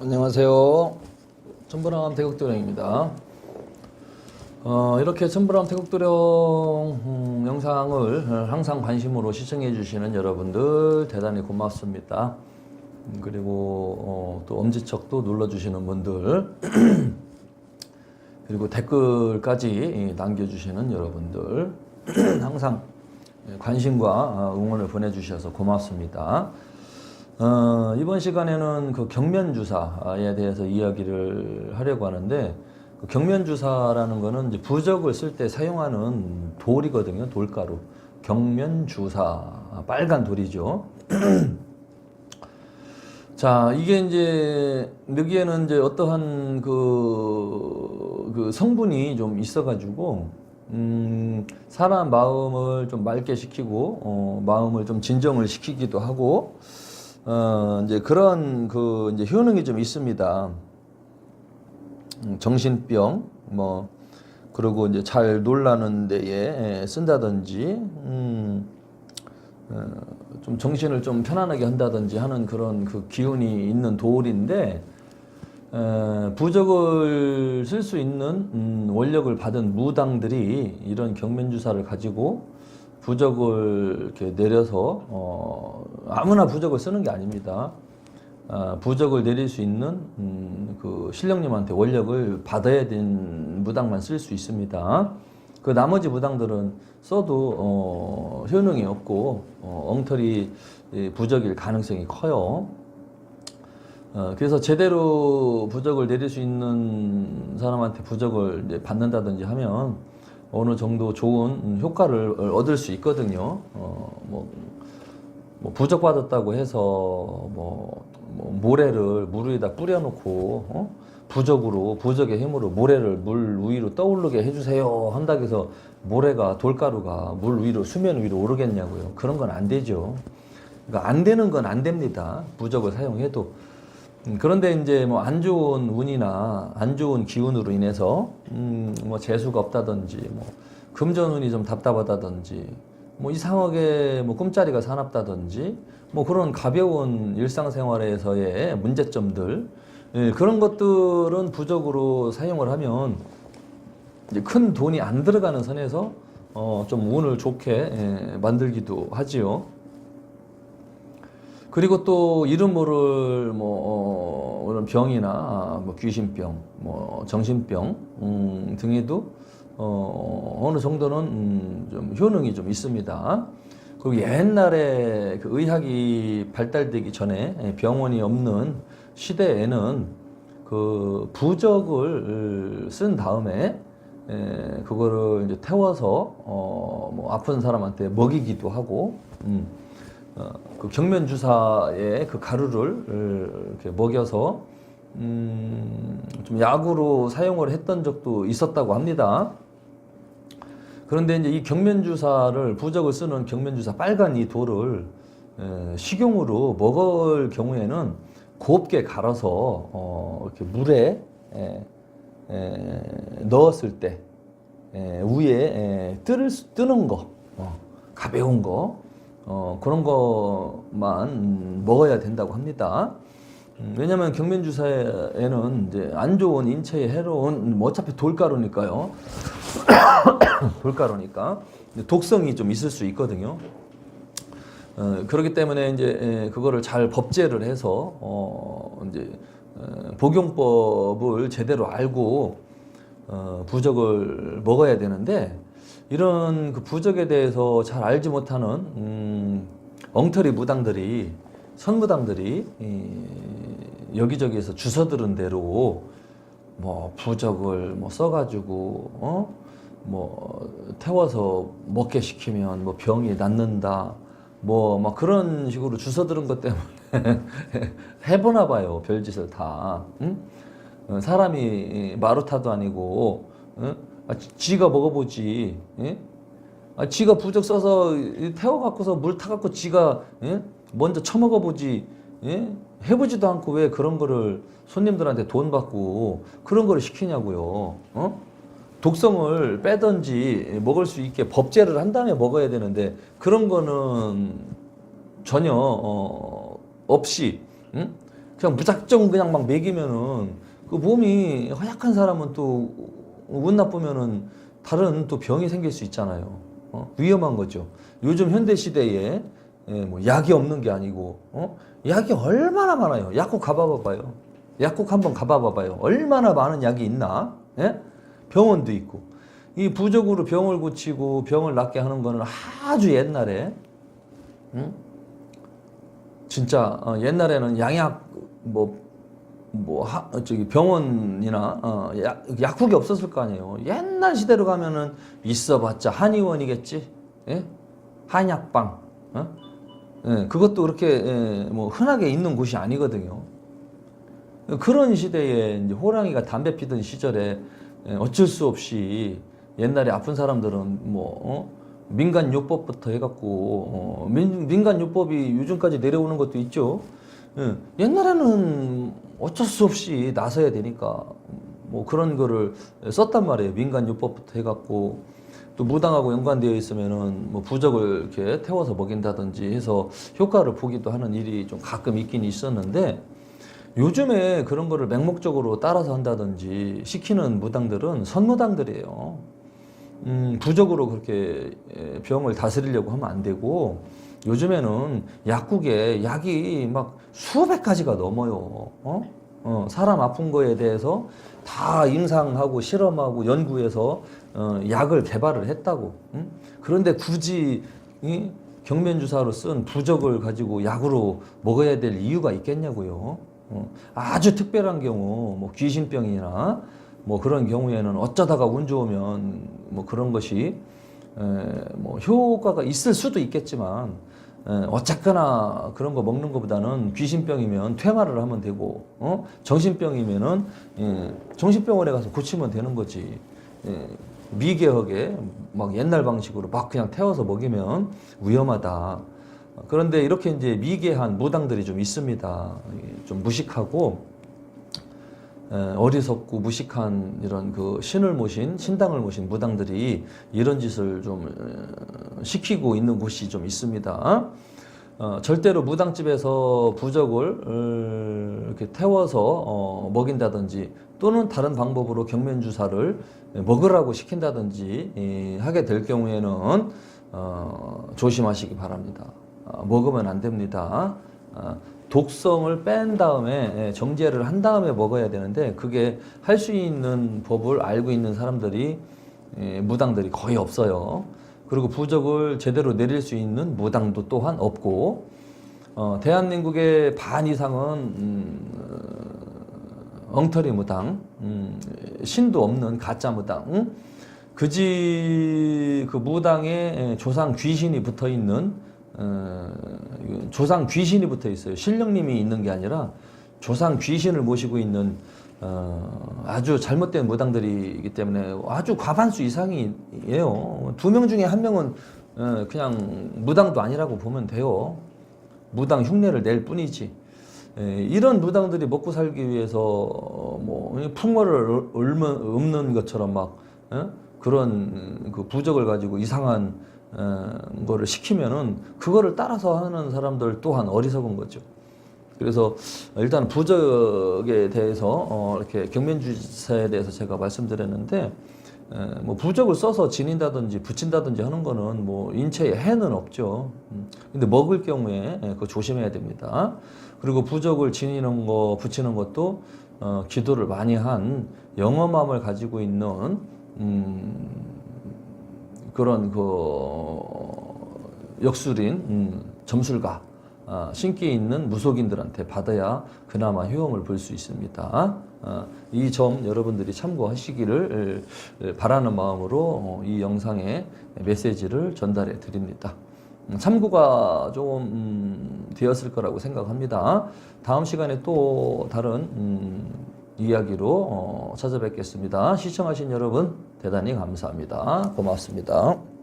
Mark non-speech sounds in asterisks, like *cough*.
안녕하세요. 천부람 태국도령입니다. 어, 이렇게 천부람 태국도령 음, 영상을 항상 관심으로 시청해 주시는 여러분들 대단히 고맙습니다. 음, 그리고 어, 또 엄지척도 눌러 주시는 분들 *clears throat* 그리고 댓글까지 남겨주시는 여러분들 *clears throat* 항상 관심과 응원을 보내주셔서 고맙습니다. 어, 이번 시간에는 그 경면 주사에 대해서 이야기를 하려고 하는데 그 경면 주사라는 거는 이제 부적을 쓸 때 사용하는 돌이거든요. 돌가루. 경면 주사. 빨간 돌이죠. *clears throat* 자, 이게 이제 여기에는 이제 어떠한 그, 그 성분이 좀 있어 가지고 음, 사람 마음을 좀 맑게 시키고 어, 마음을 좀 진정을 시키기도 하고 어, 이제 그런 그 이제 효능이 좀 있습니다. 음, 정신병 뭐 그리고 이제 잘 놀라는 데에 쓴다든지 음, 어, 좀 정신을 좀 편안하게 한다든지 하는 그런 그 기운이 있는 돌인데 에, 부적을 쓸 수 있는 음, 원력을 받은 무당들이 이런 경면주사를 가지고 부적을 이렇게 내려서 어, 아무나 부적을 쓰는 게 아닙니다. 아, 부적을 내릴 수 있는 음, 그 신령님한테 원력을 받아야 된 무당만 쓸 수 있습니다. 그 나머지 무당들은 써도 어, 효능이 없고 어, 엉터리 이 부적일 가능성이 커요. 어, 그래서 제대로 부적을 내릴 수 있는 사람한테 부적을 받는다든지 하면 어느 정도 좋은 효과를 얻을 수 있거든요. 어, 뭐, 뭐 부적 받았다고 해서 뭐, 뭐 모래를 물 위에다 뿌려놓고 어? 부적으로 부적의 힘으로 모래를 물 위로 떠오르게 해주세요 한다고 해서 모래가 돌가루가 물 위로 수면 위로 오르겠냐고요. 그런 건 안 되죠. 그러니까 안 되는 건 안 됩니다. 부적을 사용해도. 음, 그런데 이제 뭐 안 좋은 운이나 안 좋은 기운으로 인해서 음 뭐 재수가 없다든지 뭐 금전운이 좀 답답하다든지 뭐 이상하게 뭐 꿈자리가 사납다든지 뭐 그런 가벼운 일상생활에서의 문제점들 예, 그런 것들은 부적으로 사용을 하면 이제 큰 돈이 안 들어가는 선에서 어 좀 운을 좋게 예, 만들기도 하지요. 그리고 또 이름 모를 뭐 어, 병이나 아, 뭐 귀신병, 뭐 정신병 음, 등에도 어, 어느 정도는 음, 좀 효능이 좀 있습니다. 그리고 옛날에 그 의학이 발달되기 전에 예, 병원이 없는 시대에는 그 부적을 쓴 다음에 에, 그거를 이제 태워서 어, 뭐 아픈 사람한테 먹이기도 하고 음, 어, 그 경면 주사에 그 가루를 이렇게 먹여서 음, 좀 약으로 사용을 했던 적도 있었다고 합니다. 그런데 이제 이 경면 주사를 부적을 쓰는 경면 주사 빨간 이 돌을 에, 식용으로 먹을 경우에는 곱게 갈아서 어, 이렇게 물에 에, 에, 넣었을 때 에, 위에 에, 뜨를 수- 뜨는 거 어, 가벼운 거 어, 그런 것만 음, 먹어야 된다고 합니다. 음, 왜냐하면 경면주사에는 이제 안 좋은 인체에 해로운 뭐 어차피 돌가루니까요. *coughs* 돌가루니까 독성이 좀 있을 수 있거든요. 어, 그렇기 때문에 이제 에, 그거를 잘 법제를 해서 어, 이제 어, 복용법을 제대로 알고 어, 부적을 먹어야 되는데 이런 그 부적에 대해서 잘 알지 못하는 음, 엉터리 무당들이 선무당들이 이, 여기저기에서 주워 들은 대로 뭐 부적을 뭐 써가지고 어? 뭐 태워서 먹게 시키면 뭐 병이 낫는다 뭐 막 그런 식으로 주워 들은 것 때문에 *laughs* 해보나 봐요 별짓을 다 응? 어, 사람이 마루타도 아니고 응? 아, 지- 지가 먹어보지 예? 아, 지가 부적 써서 태워갖고서 물 타갖고 지가 예? 먼저 처먹어보지 예? 해보지도 않고 왜 그런 거를 손님들한테 돈 받고 그런 거를 시키냐고요 어? 독성을 빼든지 먹을 수 있게 법제를 한 다음에 먹어야 되는데 그런 거는 전혀 어, 없이 응? 그냥 무작정 그냥 막 먹이면은 그 몸이 허약한 사람은 또 운 나쁘면은 다른 또 병이 생길 수 있잖아요. 어? 위험한 거죠. 요즘 현대 시대에 예, 뭐 약이 없는 게 아니고 어? 약이 얼마나 많아요. 약국 가봐봐봐요. 약국 한번 가봐봐봐요. 얼마나 많은 약이 있나? 예? 병원도 있고 이 부적으로 병을 고치고 병을 낫게 하는 거는 아주 옛날에 응? 진짜 어, 옛날에는 양약 뭐 뭐 하, 어, 저기 병원이나 어, 약, 약국이 없었을 거 아니에요. 옛날 시대로 가면은 있어봤자 한의원이겠지, 예? 한약방, 어? 예, 그것도 그렇게 예, 뭐 흔하게 있는 곳이 아니거든요. 그런 시대에 이제 호랑이가 담배 피던 시절에 예, 어쩔 수 없이 옛날에 아픈 사람들은 뭐 어? 민간 요법부터 해갖고 어, 민, 민간 요법이 요즘까지 내려오는 것도 있죠. 예, 옛날에는 어쩔 수 없이 나서야 되니까 뭐 그런 거를 썼단 말이에요. 민간 요법부터 해갖고 또 무당하고 연관되어 있으면은 뭐 부적을 이렇게 태워서 먹인다든지 해서 효과를 보기도 하는 일이 좀 가끔 있긴 있었는데 요즘에 그런 거를 맹목적으로 따라서 한다든지 시키는 무당들은 선무당들이에요. 음, 부적으로 그렇게 에, 병을 다스리려고 하면 안 되고 요즘에는 약국에 약이 막 수백 가지가 넘어요. 어? 어, 사람 아픈 거에 대해서 다 임상하고 실험하고 연구해서 어, 약을 개발을 했다고. 응? 그런데 굳이 이 경면 주사로 쓴 부적을 가지고 약으로 먹어야 될 이유가 있겠냐고요. 어, 아주 특별한 경우, 뭐 귀신병이나 뭐 그런 경우에는 어쩌다가 운 좋으면 뭐 그런 것이 에, 뭐 효과가 있을 수도 있겠지만 에, 어쨌거나 그런 거 먹는 것보다는 귀신병이면 퇴마를 하면 되고 어? 정신병이면은 예, 정신병원에 가서 고치면 되는 거지. 예, 미개하게 막 옛날 방식으로 막 그냥 태워서 먹이면 위험하다. 그런데 이렇게 이제 미개한 무당들이 좀 있습니다. 예, 좀 무식하고 에, 어리석고 무식한 이런 그 신을 모신 신당을 모신 무당들이 이런 짓을 좀 에, 시키고 있는 곳이 좀 있습니다. 어, 절대로 무당집에서 부적을 어, 이렇게 태워서 어, 먹인다든지 또는 다른 방법으로 경면 주사를 먹으라고 시킨다든지 이, 하게 될 경우에는 어, 조심하시기 바랍니다. 어, 먹으면 안 됩니다. 어, 독성을 뺀 다음에 예, 정제를 한 다음에 먹어야 되는데 그게 할 수 있는 법을 알고 있는 사람들이 예, 무당들이 거의 없어요. 그리고 부적을 제대로 내릴 수 있는 무당도 또한 없고 어, 대한민국의 반 이상은 음, 어, 엉터리 무당, 음, 신도 없는 가짜 무당, 응? 그지 그 무당에 예, 조상 귀신이 붙어 있는 어, 조상 귀신이 붙어 있어요. 신령님이 있는 게 아니라 조상 귀신을 모시고 있는 어, 아주 잘못된 무당들이기 때문에 아주 과반수 이상이에요. 두 명 중에 한 명은 어, 그냥 무당도 아니라고 보면 돼요. 무당 흉내를 낼 뿐이지. 에, 이런 무당들이 먹고 살기 위해서 어, 뭐 풍어를 읊는, 것처럼 막 어? 그런 그 부적을 가지고 이상한 어, 거를 시키면은 그거를 따라서 하는 사람들 또한 어리석은 거죠. 그래서 일단 부적에 대해서 어, 이렇게 경면주사에 대해서 제가 말씀드렸는데 에, 뭐 부적을 써서 지닌다든지 붙인다든지 하는 거는 뭐 인체에 해는 없죠. 음, 근데 먹을 경우에 에, 그거 조심해야 됩니다. 그리고 부적을 지니는 거 붙이는 것도 어, 기도를 많이 한 영험함을 가지고 있는 음, 그런 그 역술인 음, 점술가 아, 신기 있는 무속인들한테 받아야 그나마 효험을 볼 수 있습니다. 아, 이점 여러분들이 참고하시기를 바라는 마음으로 어, 이 영상에 메시지를 전달해 드립니다. 음, 참고가 좀 음, 되었을 거라고 생각합니다. 다음 시간에 또 다른 음, 이야기로 어, 찾아뵙겠습니다. 시청하신 여러분 대단히 감사합니다. 고맙습니다.